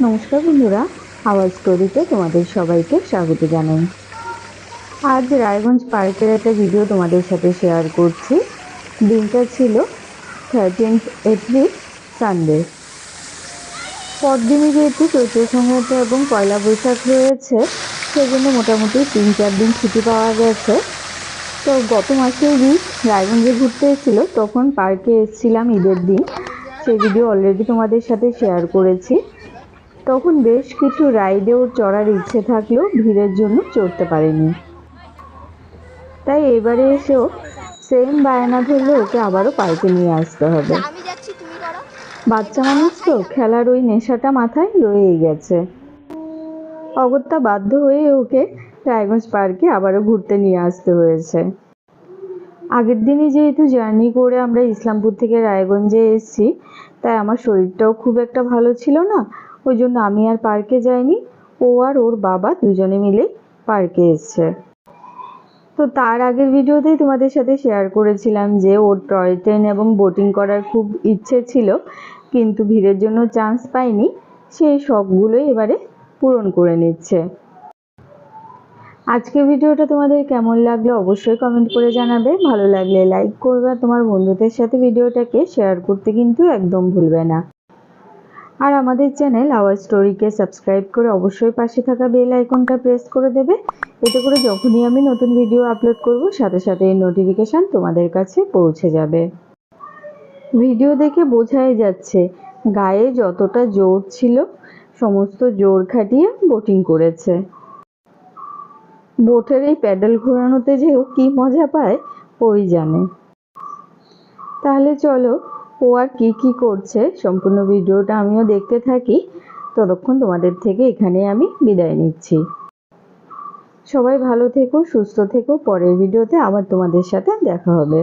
নমস্কার বন্ধুরা, আওয়াজ স্টোরিতে তোমাদের সবাইকে স্বাগত জানাই। আজ রায়গঞ্জ পার্কের একটা ভিডিও তোমাদের সাথে শেয়ার করছি। দিনটা ছিল থার্টিন্থ এপ্রিল সানডে পরদিনই যেহেতু চৈত্র সংক্রান্তি এবং পয়লা বৈশাখ রয়েছে, সেজন্য মোটামুটি তিন চার দিন ছুটি পাওয়া গেছে। তো গত মাসের দিন রায়গঞ্জে ঘুরতে এসেছিল, তখন পার্কে এসেছিলাম ঈদের দিন। সেই ভিডিও অলরেডি তোমাদের সাথে শেয়ার করেছি। তখন বেশ কিছু রাইডেও চড়ার ইচ্ছে থাকলেও ভিড়ের জন্য চড়তে পারেনি। তাই এবারে এসেও সেম বায়না ধরলে ওকে আবারও পার্কে নিয়ে আসতে হবে। বাচ্চা মানুষ তো খেলার ওই নেশাটা মাথায় রয়েই গেছে। অগত্যা বাধ্য হয়ে ওকে রায়গঞ্জ পার্কে আবারও ঘুরতে নিয়ে আসতে হয়েছে। আগের দিনই যেহেতু জার্নি করে আমরা ইসলামপুর থেকে রায়গঞ্জে এসেছি তাই আমার শরীরটাও খুব একটা ভালো ছিল না। ওই জন্য আমি আর পার্কে যাইনি। ও আর ওর বাবা দুজনে মিলে পার্কে এসছে। তো তার আগের ভিডিওতেই তোমাদের সাথে শেয়ার করেছিলাম যে ওর টয় ট্রেন এবং বোটিং করার খুব ইচ্ছে ছিল, কিন্তু ভিড়ের জন্য চান্স পায়নি সেই শখগুলোই এবারে পূরণ করে নিচ্ছে। আজকে ভিডিওটা তোমাদের কেমন লাগল অবশ্যই কমেন্ট করে জানাবে। ভালো লাগলে লাইক করবে। তোমার বন্ধুদের সাথে ভিডিওটাকে শেয়ার করতে কিন্তু একদম ভুলবে না। আর আমাদের চ্যানেল আওয়ার স্টোরিকে সাবস্ক্রাইব করে অবশ্যই পাশে থাকা বেল আইকনটা প্রেস করে দেবে। এতে করে যখনই আমি নতুন ভিডিও আপলোড করব, সাথে সাথে এই নোটিফিকেশান তোমাদের কাছে পৌঁছে যাবে। ভিডিও দেখে বোঝাই যাচ্ছে, গায়ে যতটা জোর ছিল, সমস্ত জোর খাটিয়ে বোটিং করেছে। বোটের এই প্যাডেল ঘোরানোতে যে কী মজা পায়, ওই জানে। তাহলে চলো ও আর কি কি করছে সম্পূর্ণ ভিডিওটা আমিও দেখতে থাকি। ততক্ষণ তোমাদের থেকে এখানে আমি বিদায় নিচ্ছি। সবাই ভালো থেকো, সুস্থ থেকো। পরের ভিডিওতে আবার তোমাদের সাথে দেখা হবে।